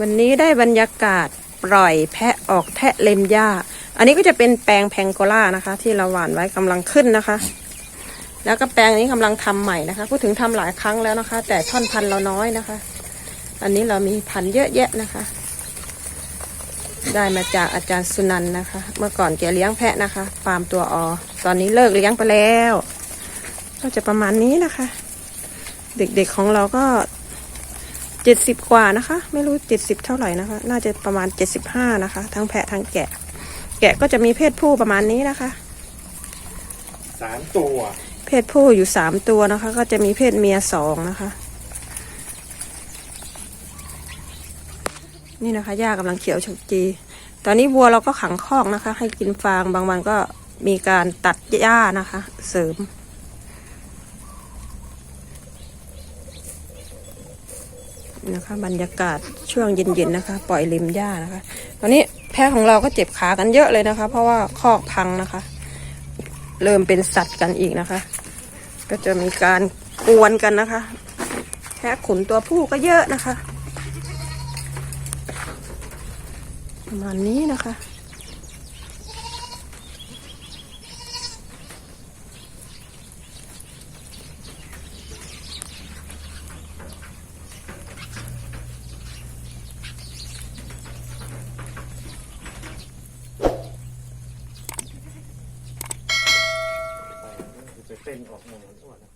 วันนี้ได้บรรยากาศปล่อยแพะออกแทะเลมหญ้า อันนี้ก็จะเป็นแปลงแพงโกล่านะคะ ที่เราหว่านไว้กำลังขึ้นนะคะ แล้วก็แปลงนี้กำลังทำใหม่นะคะพูดถึงทำหลายครั้งแล้วนะคะ แต่ท่อนพันธุ์เราน้อยนะคะ อันนี้เรามีพันธุ์เยอะแยะนะคะ ได้มาจากอาจารย์สุนันนะคะ เมื่อก่อนแกเลี้ยงแพะนะคะฟาร์มตัวอตอนนี้เลิกเลี้ยงไปแล้ว ก็จะประมาณนี้นะคะ เด็กๆของเราก็ เจ็ดสิบกว่านะคะ ไม่รู้เจ็ดสิบเท่าไหร่นะคะ น่าจะประมาณเจ็ดสิบห้านะคะ ทั้งแพะทั้งแกะ แกะก็จะมีเพศผู้ประมาณนี้นะคะ สามตัว เพศผู้อยู่สามตัวนะคะ ก็จะมีเพศเมียสองนะคะ นี่นะคะหญ้ากำลังเขียวฉกจี ตอนนี้วัวเราก็ขังคอกนะคะ ให้กินฟางบางวันก็มีการตัดหญ้านะคะ เสริม นะคะ บรรยากาศช่วงเย็นๆนะคะ ปล่อยริมหญ้านะคะตอนนี้แพะของเราก็เจ็บขากันเยอะเลยนะคะ เพราะว่าคอกพังนะคะ เริ่มเป็นสัตว์กันอีกนะคะ ก็จะมีการกวนกันนะคะ แพะขุนตัวผู้ก็เยอะนะคะ ประมาณนี้นะคะ เต้นออกมาอ้วนๆนะ